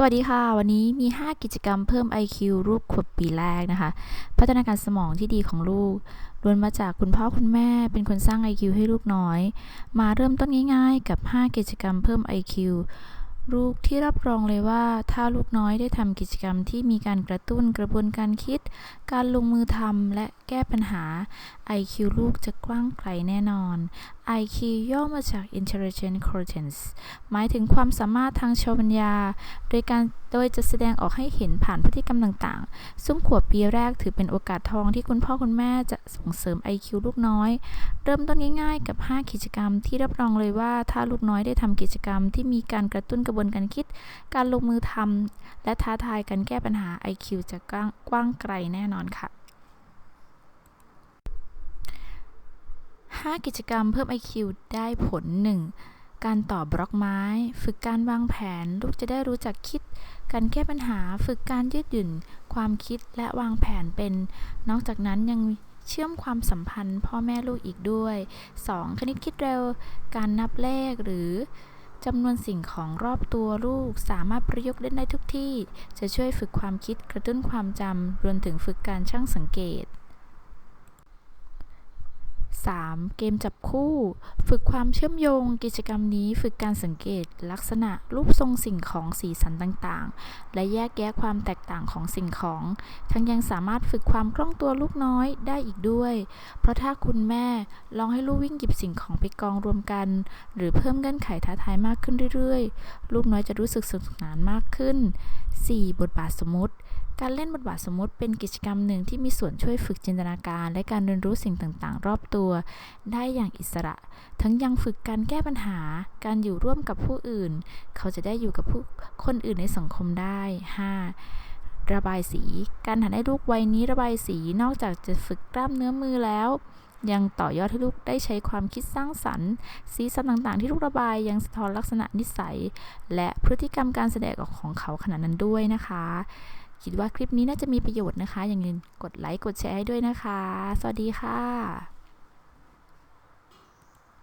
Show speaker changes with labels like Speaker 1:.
Speaker 1: สวัสดีค่ะ วันนี้มี 5 กิจกรรมเพิ่ม IQ รูปขวบปีแรกนะคะ พัฒนาการสมองที่ดีของลูกล้วนมาจากคุณพ่อคุณแม่เป็นคนสร้าง IQ ให้ลูกน้อย มาเริ่มต้นง่ายๆ กับ 5 กิจกรรมเพิ่ม IQ ลูกที่รับรองเลยว่า ถ้าลูกน้อยได้ทำกิจกรรมที่มีการกระตุ้นกระบวนการคิด การลงมือทำและแก้ปัญหา IQ ลูกจะกว้างไกลแน่นอน IQ ย่อมาจาก Intelligent Quotients หมายถึงความสามารถทางชาวปัญญา โดยการโดยจะแสดงออกให้เห็นผ่านพฤติกรรมต่างๆ ซึ่งขวบปีแรกถือเป็นโอกาสทองที่คุณพ่อคุณแม่จะส่งเสริม IQ ลูกน้อย เริ่มต้นง่ายๆ กับ 5 กิจกรรม ที่รับรองเลยว่าถ้าลูกน้อยได้ทำกิจกรรม ที่มีการกระตุ้นกระบวนการคิด การลงมือทำและท้าทายการแก้ปัญหา IQ จะกว้างกว้างไกลแน่นอนค่ะ 5 กิจกรรมเพิ่ม IQ ได้ผล 1. การต่อบล็อกไม้ ฝึกการวางแผน ลูกจะได้รู้จักคิด การแก้ปัญหา ฝึกการยืดหยุ่น ความคิดและวางแผนเป็น นอกจากนั้นยังเชื่อมความสัมพันธ์พ่อแม่ลูกอีกด้วย 2. คณิตคิดเร็ว การนับเลขหรือจำนวนสิ่งของรอบตัวลูกสามารถประยุกต์เล่นได้ทุกที่ จะช่วยฝึกความคิดกระตุ้นความจำรวมถึงฝึกการช่างสังเกต 3. เกมจับคู่ ฝึกความเชื่อมโยง กิจกรรมนี้ฝึกการสังเกต ลักษณะรูปทรงสิ่งของสีสันต่างๆ และแยกแยะความแตกต่างของสิ่งของ ทั้งยังสามารถฝึกความคล่องตัวลูกน้อยได้อีกด้วย เพราะถ้าคุณแม่ลองให้ลูกวิ่งหยิบสิ่งของไปกองรวมกัน หรือเพิ่มเงื่อนไขท้าทายมากขึ้นเรื่อยๆ ลูกน้อยจะรู้สึกสนุกสนานมากขึ้น 4. บทบาทสมมติ การเล่นบทบาทสมมติเป็นกิจกรรมหนึ่งที่มีส่วนช่วยฝึกจินตนาการ และการเรียนรู้สิ่งต่างๆ รอบตัว ได้อย่างอิสระ ทั้งยังฝึกการแก้ปัญหา การอยู่ร่วมกับผู้อื่น เขาจะได้อยู่กับผู้คนอื่นในสังคมได้ 5. ระบายสี การหัดให้ลูกวัยนี้ระบายสี นอกจากจะฝึกกล้ามเนื้อมือแล้วยังต่อยอดให้ลูกได้ใช้ความคิดสร้างสรรค์ สีสันต่างๆ ที่ลูกระบายยังสะท้อนลักษณะนิสัย และพฤติกรรมการแสดงออกของเขาขณะนั้นด้วยนะคะ คิดว่าคลิปนี้น่าจะมีประโยชน์นะคะ อย่าลืมกดไลค์กดแชร์ให้ด้วยนะคะ สวัสดีค่ะ